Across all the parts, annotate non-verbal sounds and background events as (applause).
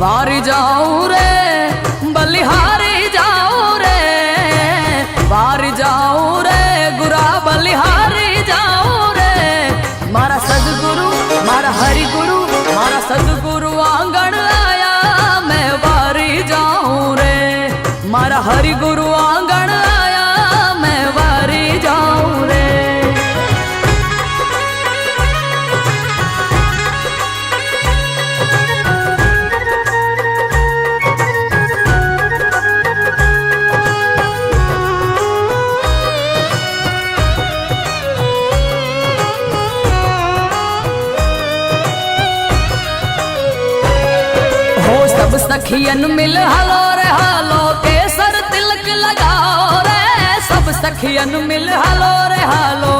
વારી જાઉં રે બલિહાર सखियन मिल हलो रे, हलो केसर तिलक लगाओ रे। सब सखियन मिल हलो रे, हलो।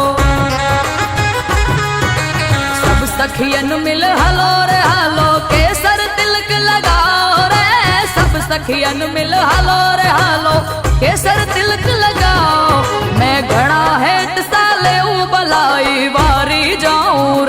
सब सखियन मिल हलो रे, हलो केसर तिलक लगाओ रे। सब सखियन मिल हलो रे, हलो केसर तिलक लगाओ। मैं घड़ा है साले उबलाई बारी जाऊँ।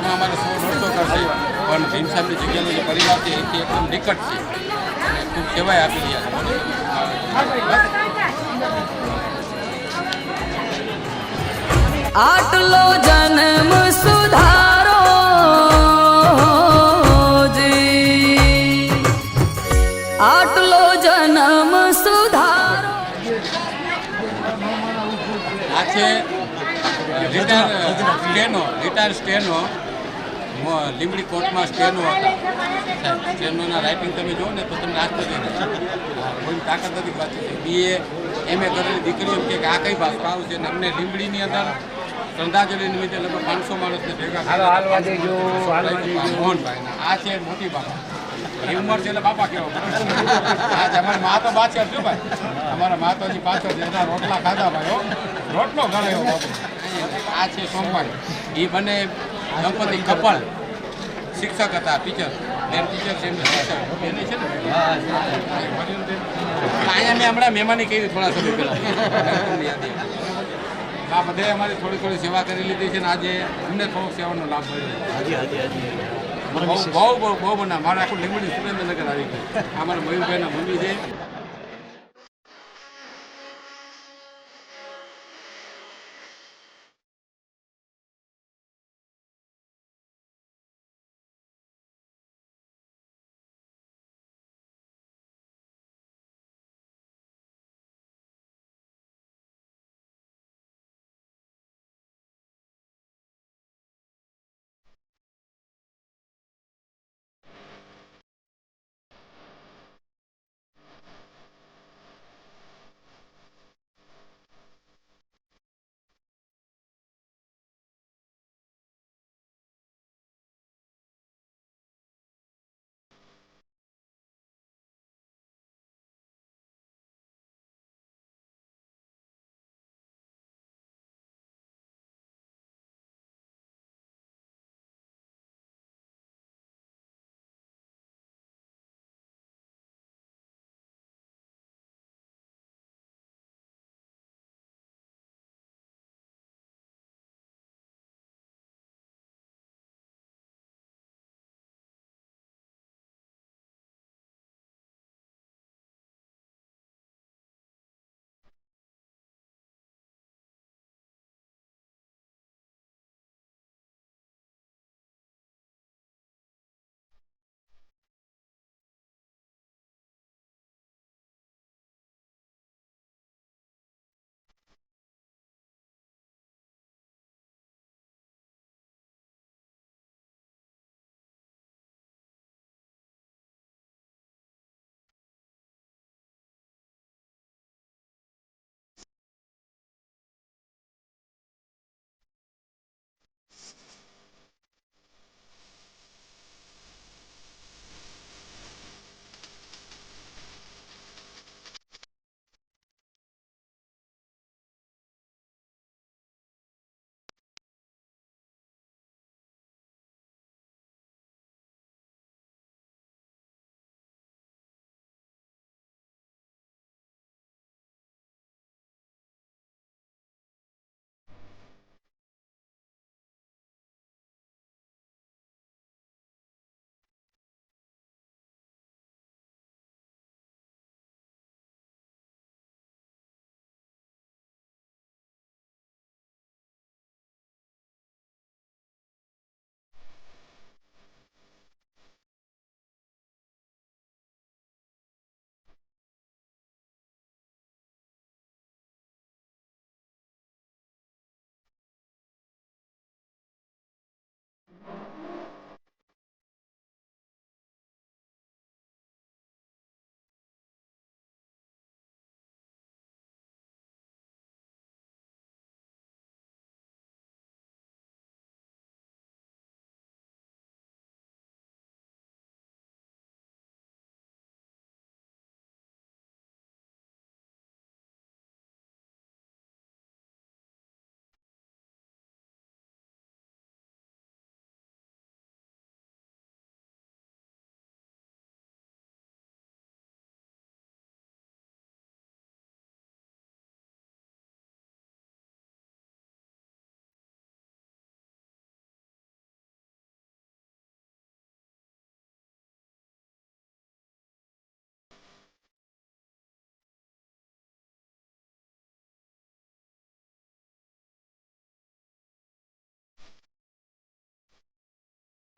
અને અમારે સો દોઢસો ઘર પણ ભીમસાબની જગ્યાનું જે પરિવાર છે એ એકદમ નિકટ છે. અને ખૂબ સેવાય આપી રહ્યા છે. આટલો જન્મ સુધારો જી. આટલો જન્મ સુધારો. આ છે retire steno retire steno. Limbdi કોર્ટમાં સ્ટેનો હતા. સ્ટેનોના રાઇટિંગ તમે જુઓ ને તો તમને આશ્ચર્ય કોઈ તાકાત નથી વાંચી બીએ એમ એ કરેલી દીકરીઓ કે આ કઈ ભાષા છે ને અમને લીંબડીની અંદર શ્રદ્ધાંજલિ નિમિત્તે લગભગ પાંચસો માણસને ભેગા. મોહનભાઈ આ છે મોટી બાપા એ ઉંમર છે એટલે બાપા કહેવા આ છે અમારી મા તો પાછળ શું ભાઈ. અમારા મા તો હજી પાછળ છે. એના રોટલા ખાધા ભાઈ રોટલો એવો બાપુ આ છે સોમભાઈ એ બંને દંપતી કપલ. શિક્ષક હતા ટીચર બેન ટીચર છે એમને શિક્ષક છે ને? અહીંયા મેં હમણાં મહેમાની કહી થોડા સમય પહેલા. (laughs) આ બધે અમારી થોડી થોડી સેવા કરી લીધી છે ને આજે અમને થોડોક સેવાનો લાભ મળ્યો બહુ બહુ બહુ બહુ બના મારે આખું લીંબડી સુરેન્દ્રનગર આવી ગયું. આ મારા મયુરભાઈના મમ્મી છે.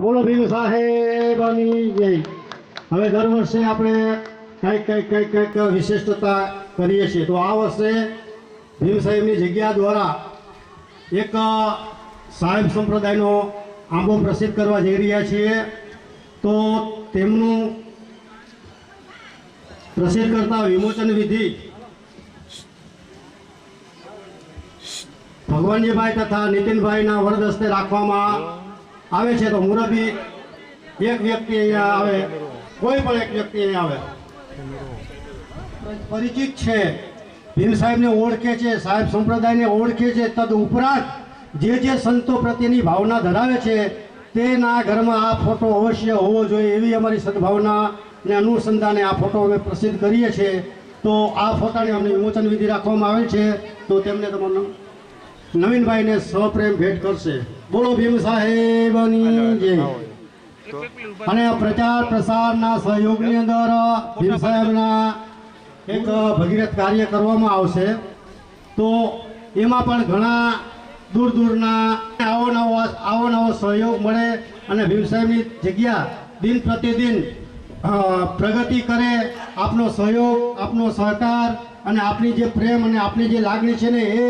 બોલો ભીમ સાહેબની જય. હવે દર વર્ષે આપણે કંઈક કંઈક કંઈક કંઈક વિશિષ્ટતા કરીએ છીએ. તો આ વર્ષે ભીમ સાહેબની જગ્યા દ્વારા એક સાહેબ સંપ્રદાયનો આંબો પ્રસિદ્ધ કરવા જઈ રહ્યા છીએ. તો તેમનું પ્રસિદ્ધ કરતા વિમોચન વિધિ ભગવાનજીભાઈ તથા નીતિનભાઈના વરદસ્તે રાખવામાં આવે છે તો મુરબી એક વ્યક્તિ અહીંયા આવે, કોઈ પણ એક વ્યક્તિ અહીંયા આવે. પરિચિત છે. ભીમ સાહેબને ઓળખે છે, સાહેબ સંપ્રદાયને ઓળખે છે, તદ ઉપરાંત જે જે સંતો પ્રત્યેની ભાવના ધરાવે છે, તેના ઘરમાં આ ફોટો અવશ્ય હોવો જોઈએ એવી અમારી સદભાવના ને અનુસંધાને આ ફોટો અમે પ્રસિદ્ધ કરીએ છીએ. તો આ ફોટાને અમને વિમોચન વિધિ રાખવામાં આવેલ છે. તો તેમને તમારું નવીનભાઈને સપ્રેમ ભેટ કરશે. બોલો ભીમ સાહેબની જય. અને પ્રચાર પ્રસારના સહયોગની અંદર ભીમ સાહેબના એક ભગીરથ કાર્ય કરવામાં આવશે. તો એમાં પણ ઘણા દૂર દૂરના આવો નવો આવો નવો સહયોગ મળે અને ભીમ સાહેબની જગ્યા દિન પ્રતિદિન પ્રગતિ કરે. આપનો સહયોગ આપનો સહકાર અને આપની જે પ્રેમ અને આપની જે લાગણી છે ને એ